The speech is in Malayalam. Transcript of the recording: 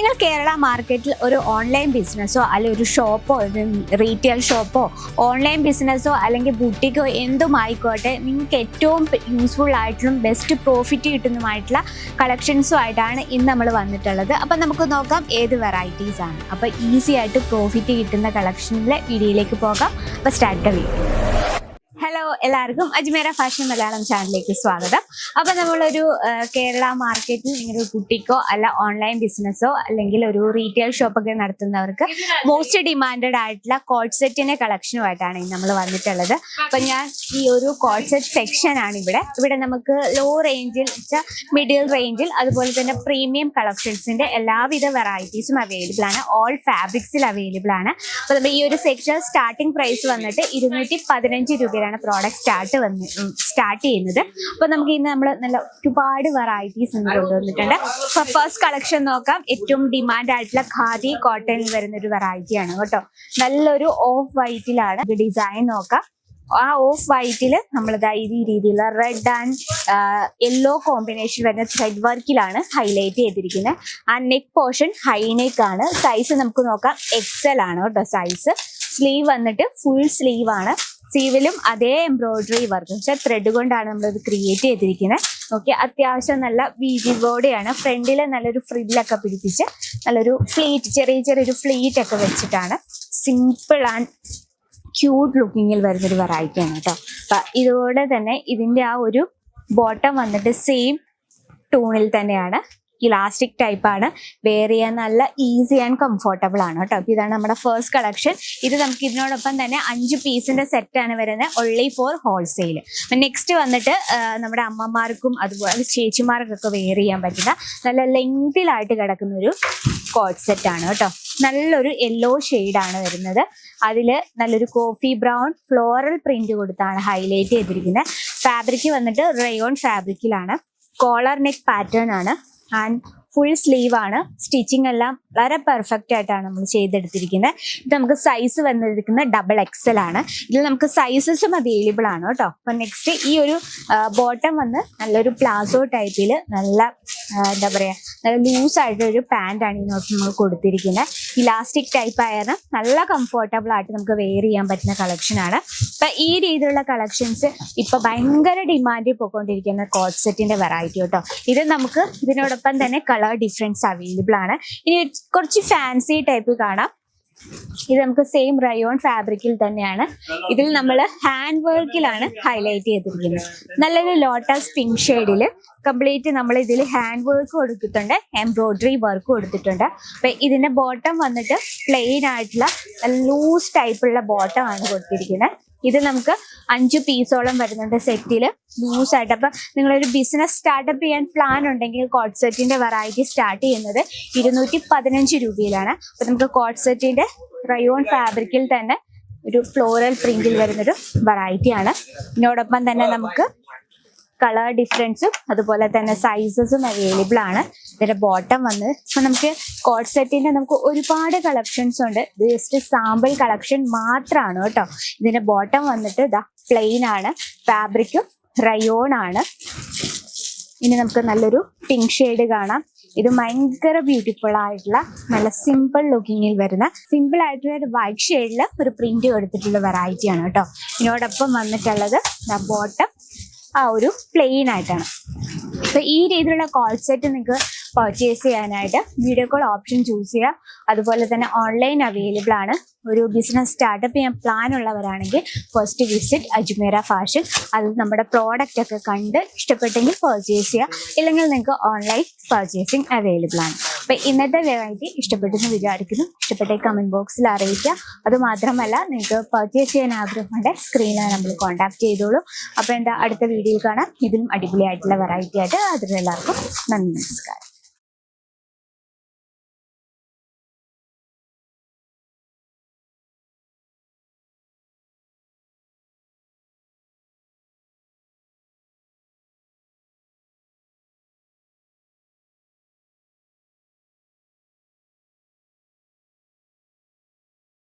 നിങ്ങൾ കേരള മാർക്കറ്റിൽ ഒരു ഓൺലൈൻ ബിസിനസ്സോ അല്ലെങ്കിൽ ഒരു ഷോപ്പോ ഒരു റീറ്റെയിൽ ഷോപ്പോ ഓൺലൈൻ ബിസിനസ്സോ അല്ലെങ്കിൽ ബുട്ടിക്കോ എന്തും ആയിക്കോട്ടെ നിങ്ങൾക്ക് ഏറ്റവും യൂസ്ഫുൾ ആയിട്ടും ബെസ്റ്റ് പ്രോഫിറ്റ് കിട്ടുന്നതുമായിട്ടുള്ള കളക്ഷൻസും ആയിട്ടാണ് ഇന്ന് നമ്മൾ വന്നിട്ടുള്ളത്. അപ്പം നമുക്ക് നോക്കാം ഏത് വെറൈറ്റീസ് ആണ്. അപ്പോൾ ഈസി ആയിട്ട് പ്രോഫിറ്റ് കിട്ടുന്ന കളക്ഷനിലെ വീഡിയോയിലേക്ക് പോകാം. അപ്പോൾ സ്റ്റാർട്ട് വീഡിയോ ഹലോ എല്ലാവർക്കും അജ്മേര ഫാഷൻ മലയാളം ചാനലിലേക്ക് സ്വാഗതം. അപ്പോൾ നമ്മളൊരു കേരള മാർക്കറ്റിൽ ഒരു കുട്ടിക്കോ അല്ല ഓൺലൈൻ ബിസിനസ്സോ അല്ലെങ്കിൽ ഒരു റീറ്റെയിൽ ഷോപ്പൊക്കെ നടത്തുന്നവർക്ക് മോസ്റ്റ് ഡിമാൻഡഡ് ആയിട്ടുള്ള കോഡ് സെറ്റിന്റെ കളക്ഷനുമായിട്ടാണ് നമ്മൾ വന്നിട്ടുള്ളത്. അപ്പം ഞാൻ ഈ ഒരു കോഡ് സെറ്റ് സെക്ഷൻ ആണ് ഇവിടെ. ഇവിടെ നമുക്ക് ലോ റേഞ്ചിൽ മിഡിൽ റേഞ്ചിൽ അതുപോലെ തന്നെ പ്രീമിയം കളക്ഷൻസിന്റെ എല്ലാവിധ വെറൈറ്റീസും അവൈലബിൾ ആണ്. ഓൾ ഫാബ്രിക്സിൽ അവൈലബിൾ ആണ്. അപ്പോൾ നമ്മൾ ഈ ഒരു സെക്ഷൻ സ്റ്റാർട്ടിംഗ് പ്രൈസ് വന്നിട്ട് ഇരുന്നൂറ്റി പതിനഞ്ച് രൂപയിലാണ് പ്രോഡക്റ്റ് സ്റ്റാർട്ട് വന്ന് സ്റ്റാർട്ട് ചെയ്യുന്നത്. അപ്പോൾ നമുക്ക് ഇന്ന് നമ്മൾ നല്ല ഒരുപാട് വെറൈറ്റീസ് ഇന്ന് കൊണ്ടുവന്നിട്ടുണ്ട്. ഫസ്റ്റ് കളക്ഷൻ നോക്കാം. ഏറ്റവും ഡിമാൻഡ് ആയിട്ടുള്ള ഖാദി കോട്ടൺ വരുന്ന ഒരു വെറൈറ്റി ആണ് കേട്ടോ. നല്ലൊരു ഓഫ് വൈറ്റിലാണ് ഡിസൈൻ നോക്കാം. ആ ഓഫ് വൈറ്റിൽ നമ്മൾ ഈ രീതിയിലുള്ള റെഡ് ആൻഡ് യെല്ലോ കോമ്പിനേഷൻ വരുന്ന ത്രെഡ് വർക്കിലാണ് ഹൈലൈറ്റ് ചെയ്തിരിക്കുന്നത്. ആ നെക്ക് പോർഷൻ ഹൈ നെക്ക് ആണ്. സൈസ് നമുക്ക് നോക്കാം. എക്സൽ ആണ് കേട്ടോ സൈസ് സ്ലീവ് വന്നിട്ട് ഫുൾ സ്ലീവ് ആണ്. സ്ലീവിലും അതേ എംബ്രോയിഡറി വർക്ക് വെച്ചാൽ ത്രെഡ് കൊണ്ടാണ് നമ്മളിത് ക്രിയേറ്റ് ചെയ്തിരിക്കുന്നത് ഓക്കെ അത്യാവശ്യം നല്ല വീതി ബോഡിയാണ്. ഫ്രണ്ടിൽ നല്ലൊരു ഫ്രില്ലൊക്കെ പിടിപ്പിച്ച് നല്ലൊരു ഫ്ലീറ്റ് ചെറിയ ചെറിയൊരു ഫ്ലീറ്റ് ഒക്കെ വെച്ചിട്ടാണ് സിമ്പിൾ ആൻഡ് ക്യൂട്ട് ലുക്കിങ്ങിൽ വരുന്നൊരു വെറൈറ്റി ആണ് കേട്ടോ അപ്പൊ ഇതുപോലെ തന്നെ ഇതിന്റെ ആ ഒരു ബോട്ടം വന്നിട്ട് സെയിം ടൂണിൽ തന്നെയാണ് ഇലാസ്റ്റിക് ടൈപ്പ് ആണ്. വെയർ ചെയ്യാൻ നല്ല ഈസി ആൻഡ് കംഫർട്ടബിൾ ആണ് കേട്ടോ. അപ്പൊ ഇതാണ് നമ്മുടെ ഫസ്റ്റ് കളക്ഷൻ ഇത് നമുക്ക് ഇതിനോടൊപ്പം തന്നെ അഞ്ച് പീസിന്റെ സെറ്റ് ആണ് വരുന്നത്. ഒൺലി ഫോർ ഹോൾസെയിൽ നെക്സ്റ്റ് വന്നിട്ട് നമ്മുടെ അമ്മമാർക്കും അതുപോലെ ചേച്ചിമാർക്കൊക്കെ വെയർ ചെയ്യാൻ പറ്റുന്ന നല്ല ലെങ്തിലായിട്ട് കിടക്കുന്ന ഒരു കോട്ട് സെറ്റ് ആണ് കേട്ടോ. നല്ലൊരു യെല്ലോ ആണ് വരുന്നത്. അതിൽ നല്ലൊരു കോഫി ബ്രൗൺ ഫ്ലോറൽ പ്രിന്റ് കൊടുത്താണ് ഹൈലൈറ്റ് ചെയ്തിരിക്കുന്നത്. ഫാബ്രിക് വന്നിട്ട് റയോൺ ഫാബ്രിക്കിലാണ് കോളർ നെക്ക് പാറ്റേൺ ആണ്. ആൻഡ് ഫുൾ സ്ലീവ് ആണ്. സ്റ്റിച്ചിങ് എല്ലാം വളരെ പെർഫെക്റ്റ് ആയിട്ടാണ് നമ്മൾ ചെയ്തെടുത്തിരിക്കുന്നത്. ഇത് നമുക്ക് സൈസ് വന്നിരിക്കുന്നത് ഡബിൾ എക്സൽ ആണ്. ഇതിൽ നമുക്ക് സൈസസും അവൈലബിൾ ആണ് കേട്ടോ. അപ്പൊ നെക്സ്റ്റ് ഈ ഒരു ബോട്ടം വന്ന് നല്ലൊരു പ്ലാസോ ടൈപ്പിൽ നല്ല എന്താ പറയാ നല്ല ലൂസ് ആയിട്ടൊരു പാന്റ് ആണ് ഇതിനോട്ട് നമ്മൾ കൊടുത്തിരിക്കുന്നത്. ഇലാസ്റ്റിക് ടൈപ്പ് ആയാലും നല്ല കംഫർട്ടബിൾ ആയിട്ട് നമുക്ക് വെയർ ചെയ്യാൻ പറ്റുന്ന കളക്ഷൻ ആണ്. അപ്പൊ ഈ രീതിയിലുള്ള കളക്ഷൻസ് ഇപ്പൊ ഭയങ്കര ഡിമാൻഡിൽ പോയിക്കൊണ്ടിരിക്കുന്ന കോട്ട് സെറ്റിന്റെ വെറൈറ്റി കേട്ടോ. ഇത് നമുക്ക് ഇതിനോടൊപ്പം തന്നെ ഡിഫറൻസ് അവൈലബിൾ ആണ്. ഇനി കുറച്ച് ഫാൻസി ടൈപ്പ് കാണാം. ഇത് നമുക്ക് സെയിം റയോൺ ഫാബ്രിക്കിൽ തന്നെയാണ്. ഇതിൽ നമ്മൾ ഹാൻഡ് വർക്കിലാണ് ഹൈലൈറ്റ് ചെയ്തിരിക്കുന്നത്. നല്ലൊരു ലോട്ടസ് പിങ്ക് ഷെയ്ഡിൽ കംപ്ലീറ്റ് നമ്മൾ ഇതിൽ ഹാൻഡ് വർക്ക് കൊടുത്തിട്ടുണ്ട് എംബ്രോയിഡറി വർക്ക് കൊടുത്തിട്ടുണ്ട്. അപ്പൊ ഇതിന്റെ ബോട്ടം വന്നിട്ട് പ്ലെയിൻ ആയിട്ടുള്ള ലൂസ് ടൈപ്പുള്ള ബോട്ടം ആണ് കൊടുത്തിരിക്കുന്നത്. ഇത് നമുക്ക് അഞ്ച് പീസോളം വരുന്നുണ്ട് സെറ്റിൽ ലൂസ് ആയിട്ട് അപ്പൊ നിങ്ങളൊരു ബിസിനസ് സ്റ്റാർട്ടപ്പ് ചെയ്യാൻ പ്ലാൻ ഉണ്ടെങ്കിൽ കോട്ട് സെറ്റിന്റെ വെറൈറ്റി സ്റ്റാർട്ട് ചെയ്യുന്നത് ഇരുന്നൂറ്റി പതിനഞ്ച് രൂപയിലാണ്. അപ്പൊ നമുക്ക് കോട്ട് സെറ്റിന്റെ റയോൺ ഫാബ്രിക്കിൽ തന്നെ ഒരു ഫ്ലോറൽ പ്രിന്റിൽ വരുന്നൊരു വെറൈറ്റി ആണ്. ഇതിനോടൊപ്പം തന്നെ നമുക്ക് കളർ ഡിഫറൻസും അതുപോലെ തന്നെ സൈസസും അവൈലബിൾ ആണ്. ഇതിന്റെ ബോട്ടം വന്ന്. ഇപ്പൊ നമുക്ക് കോട്ട് സെറ്റിന്റെ നമുക്ക് ഒരുപാട് കളക്ഷൻസ് ഉണ്ട്. ജസ്റ്റ് സാമ്പിൾ കളക്ഷൻ മാത്രമാണ് കേട്ടോ. ഇതിന്റെ ബോട്ടം വന്നിട്ട് ഇതാ പ്ലെയിൻ ആണ്. ഫാബ്രിക്കും റയോൺ ആണ്. ഇനി നമുക്ക് നല്ലൊരു പിങ്ക് ഷെയ്ഡ് കാണാം. ഇത് ഭയങ്കര ബ്യൂട്ടിഫുൾ ആയിട്ടുള്ള നല്ല സിമ്പിൾ ലുക്കിങ്ങിൽ വരുന്ന സിമ്പിൾ ആയിട്ടുള്ള ഒരു വൈറ്റ് ഷെയ്ഡിൽ ഒരു പ്രിന്റ് കൊടുത്തിട്ടുള്ള വെറൈറ്റി ആണ് കേട്ടോ. ഇതിനോടൊപ്പം വന്നിട്ടുള്ളത് ബോട്ടം ആ ഒരു പ്ലെയിൻ ആയിട്ടാണ്. അപ്പൊ ഈ രീതിയിലുള്ള കോൾ സെറ്റ് നിങ്ങൾക്ക് പർച്ചേസ് ചെയ്യാനായിട്ട് വീഡിയോ കോൾ ഓപ്ഷൻ ചൂസ് ചെയ്യുക. അതുപോലെ തന്നെ ഓൺലൈൻ അവൈലബിൾ ആണ്. ഒരു ബിസിനസ് സ്റ്റാർട്ടപ്പ് ചെയ്യാൻ പ്ലാൻ ഉള്ളവരാണെങ്കിൽ ഫസ്റ്റ് വിസിറ്റ് അജ്മേര ഫാഷൻ അത് നമ്മുടെ പ്രോഡക്റ്റ് ഒക്കെ കണ്ട് ഇഷ്ടപ്പെട്ടെങ്കിൽ പർച്ചേസ് ചെയ്യുക. ഇല്ലെങ്കിൽ നിങ്ങൾക്ക് ഓൺലൈൻ പർച്ചേസിങ് അവൈലബിൾ ആണ്. അപ്പൊ ഇന്നത്തെ വെറൈറ്റി ഇഷ്ടപ്പെട്ടെന്ന് വിചാരിക്കുന്നു. ഇഷ്ടപ്പെട്ട കമന്റ് ബോക്സിൽ അറിയിക്കുക. അതുമാത്രമല്ല നിങ്ങൾക്ക് പർച്ചേസ് ചെയ്യാൻ ആഗ്രഹമുണ്ട് സ്ക്രീനിൽ നമ്മൾ കോൺടാക്ട് ചെയ്തോളൂ. അപ്പോൾ എന്താ അടുത്ത വീഡിയോയിൽ കാണാം. ഇതിലും അടിപൊളിയായിട്ടുള്ള വെറൈറ്റി ആയിട്ട് അതിലെല്ലാവർക്കും നന്ദി നമസ്കാരം.